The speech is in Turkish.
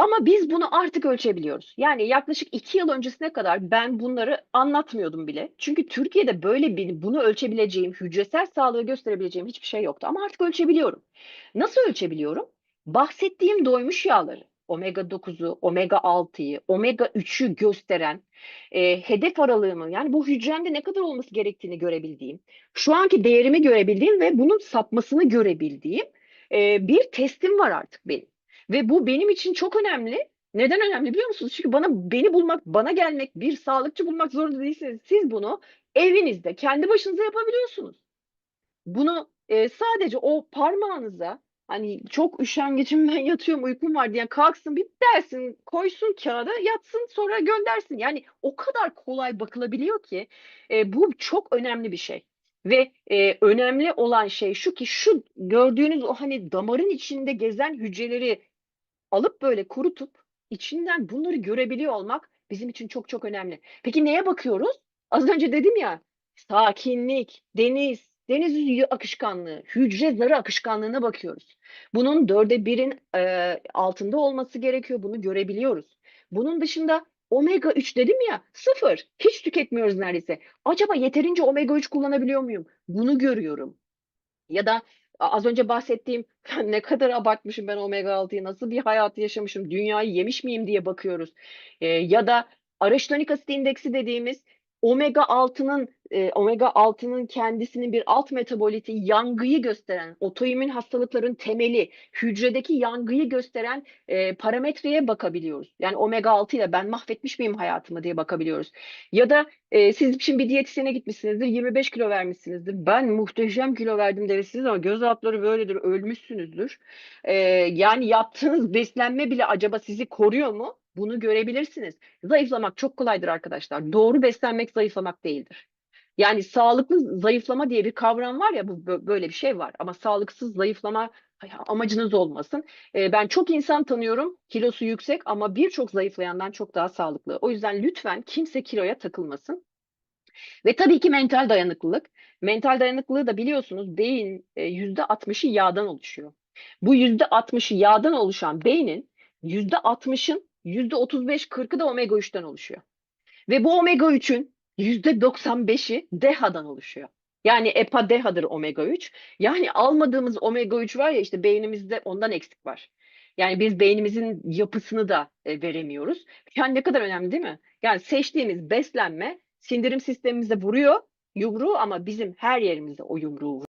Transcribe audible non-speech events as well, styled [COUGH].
Ama biz bunu artık ölçebiliyoruz. Yani yaklaşık 2 yıl öncesine kadar ben bunları anlatmıyordum bile. Çünkü Türkiye'de böyle bir bunu ölçebileceğim, hücresel sağlığı gösterebileceğim hiçbir şey yoktu ama artık ölçebiliyorum. Nasıl ölçebiliyorum? Bahsettiğim doymuş yağları, omega 9'u, omega 6'yı, omega 3'ü gösteren, eee, hedef aralığımı, yani bu hücremde ne kadar olması gerektiğini görebildiğim, şu anki değerimi görebildiğim ve bunun sapmasını görebildiğim, eee, bir testim var artık benim. Ve bu benim için çok önemli. Neden önemli biliyor musunuz? Çünkü bana beni bulmak, bana gelmek, bir sağlıkçı bulmak zorunda değilsiniz. Siz bunu evinizde kendi başınıza yapabiliyorsunuz. Bunu, eee, sadece o parmağınıza, hani, çok üşengecim, ben [LAUGHS] yatıyorum, uykum var diyen kalksın, bir dersin, koysun kağıda, yatsın, sonra göndersin. Yani o kadar kolay bakılabiliyor ki, eee, bu çok önemli bir şey. Ve, eee, önemli olan şey şu ki, şu gördüğünüz o, hani, damarın içinde gezen hücreleri alıp böyle kurutup içinden bunları görebiliyor olmak bizim için çok çok önemli. Peki neye bakıyoruz? Az önce dedim ya, sakinlik, deniz, deniz akışkanlığı, hücre zarı akışkanlığına bakıyoruz. Bunun 4'e 1'in eee, altında olması gerekiyor, bunu görebiliyoruz. Bunun dışında omega 3 dedim ya, 0, hiç tüketmiyoruz neredeyse. Acaba yeterince omega 3 kullanabiliyor muyum? Bunu görüyorum. Ya da az önce bahsettiğim, [LAUGHS] ne kadar abartmışım ben omega 6'yı, nasıl bir hayat yaşamışım, dünyayı yemiş miyim diye bakıyoruz. Eee, ya da araşitonik asit indeksi dediğimiz omega 6'nın, eee, omega 6'nın kendisinin bir alt metaboliti, yangıyı gösteren, otoimmün hastalıkların temeli, hücredeki yangıyı gösteren, eee, parametreye bakabiliyoruz. Yani omega 6 ile ben mahvetmiş miyim hayatımı diye bakabiliyoruz. Ya da, eee, siz şimdi bir diyetisyene gitmişsinizdir, 25 kilo vermişsinizdir. Ben muhteşem kilo verdim dersiniz ama göz altları böyledir, ölmüşsünüzdür. Eee, yani yaptığınız beslenme bile acaba sizi koruyor mu? Bunu görebilirsiniz. Zayıflamak çok kolaydır arkadaşlar. Doğru beslenmek zayıflamak değildir. Yani sağlıklı zayıflama diye bir kavram var ya, bu bö böyle bir şey var ama sağlıksız zayıflama amacınız olmasın. Eee, ben çok insan tanıyorum, kilosu yüksek ama birçok zayıflayandan çok daha sağlıklı. O yüzden lütfen kimse kiloya takılmasın. Ve tabii ki mental dayanıklılık. Mental dayanıklılığı da biliyorsunuz beyin, eee, %60'ı yağdan oluşuyor. Bu %60'ı yağdan oluşan beynin %60'ın %35-40'ı da omega 3'ten oluşuyor. Ve bu omega 3'ün %95'i DHA'dan oluşuyor. Yani EPA, DHA'dır omega 3. Yani almadığımız omega 3 var ya, işte beynimizde ondan eksik var. Yani biz beynimizin yapısını da, eee, veremiyoruz. Yani ne kadar önemli değil mi? Yani seçtiğimiz beslenme sindirim sistemimize vuruyor yumruğu ama bizim her yerimize o yumruğu